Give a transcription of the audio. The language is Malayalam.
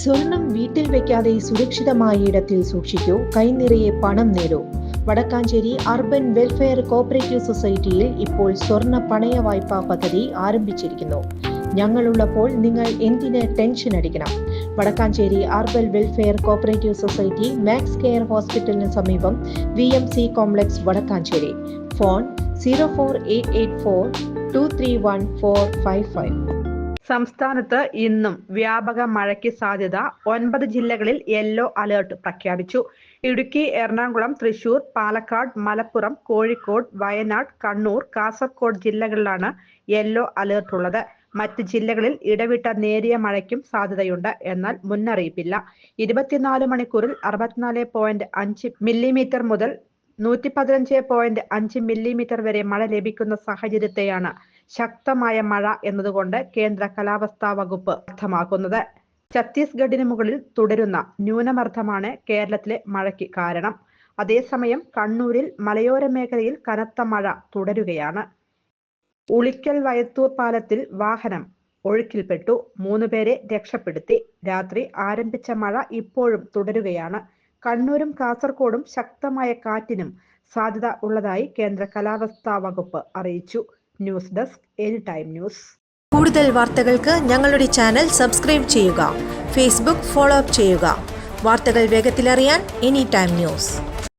സ്വർണം വീട്ടിൽ വെക്കാതെ സുരക്ഷിതമായ ഇടത്തിൽ സൂക്ഷിക്കൂ. കൈനിറയെ പണം നേടൂ വടക്കാഞ്ചേരി അർബൻ വെൽഫെയർ കോപ്പറേറ്റീവ് സൊസൈറ്റിയിൽ ഇപ്പോൾ സ്വർണ പണയ വായ്പാ പദ്ധതി ആരംഭിച്ചിരിക്കുന്നു. ഞങ്ങളുള്ളപ്പോൾ നിങ്ങൾ എന്തിന് ടെൻഷൻ അടിക്കണം? Vadakkanchery urban welfare cooperative society max care ഹോസ്പിറ്റലിന് സമീപം V M C complex Vadakkanchery. Phone zero four eight eight four two three one four five five. സംസ്ഥാനത്ത് ഇന്നും വ്യാപക മഴയ്ക്ക് സാധ്യത. ഒൻപത് ജില്ലകളിൽ യെല്ലോ അലേർട്ട് പ്രഖ്യാപിച്ചു. ഇടുക്കി എറണാകുളം തൃശൂർ പാലക്കാട് മലപ്പുറം കോഴിക്കോട് വയനാട് കണ്ണൂർ കാസർഗോഡ് ജില്ലകളിലാണ് യെല്ലോ അലേർട്ട് ഉള്ളത്. മറ്റ് ജില്ലകളിൽ ഇടവിട്ട നേരിയ മഴയ്ക്കും സാധ്യതയുണ്ട്. എന്നാൽ മുന്നറിയിപ്പില്ല. ഇരുപത്തിനാല് മണിക്കൂറിൽ അറുപത്തിനാല് പോയിന്റ് അഞ്ച് മില്ലിമീറ്റർ മുതൽ നൂറ്റി പതിനഞ്ച് പോയിന്റ് അഞ്ച് മില്ലിമീറ്റർ വരെ മഴ ലഭിക്കുന്ന സാഹചര്യത്തെയാണ് ശക്തമായ മഴ എന്നതുകൊണ്ട് കേന്ദ്ര കാലാവസ്ഥാ വകുപ്പ് അർത്ഥമാക്കുന്നത്. ഛത്തീസ്ഗഡിന് മുകളിൽ തുടരുന്ന ന്യൂനമർദ്ദമാണ് കേരളത്തിലെ മഴയ്ക്ക് കാരണം. അതേസമയം കണ്ണൂരിൽ മലയോര മേഖലയിൽ കനത്ത മഴ തുടരുകയാണ്. ഉളിക്കൽ വയത്തൂർ പാലത്തിൽ വാഹനം ഒഴുക്കിൽപ്പെട്ടു. മൂന്നുപേരെ രക്ഷപ്പെടുത്തി. രാത്രി ആരംഭിച്ച മഴ ഇപ്പോഴും തുടരുകയാണ്. കണ്ണൂരും കാസർകോടും ശക്തമായ കാറ്റിനും സാധ്യത ഉള്ളതായി കേന്ദ്ര കാലാവസ്ഥാ വകുപ്പ് അറിയിച്ചു. News desk any time news. കൂടുതൽ വാർത്തകൾക്ക് ഞങ്ങളുടെ ചാനൽ സബ്സ്ക്രൈബ് ചെയ്യുക. ഫേസ്ബുക്ക് ഫോളോ അപ്പ് ചെയ്യുക. വാർത്തകൾ വേഗത്തിലറിയാൻ എനി ടൈം ന്യൂസ്.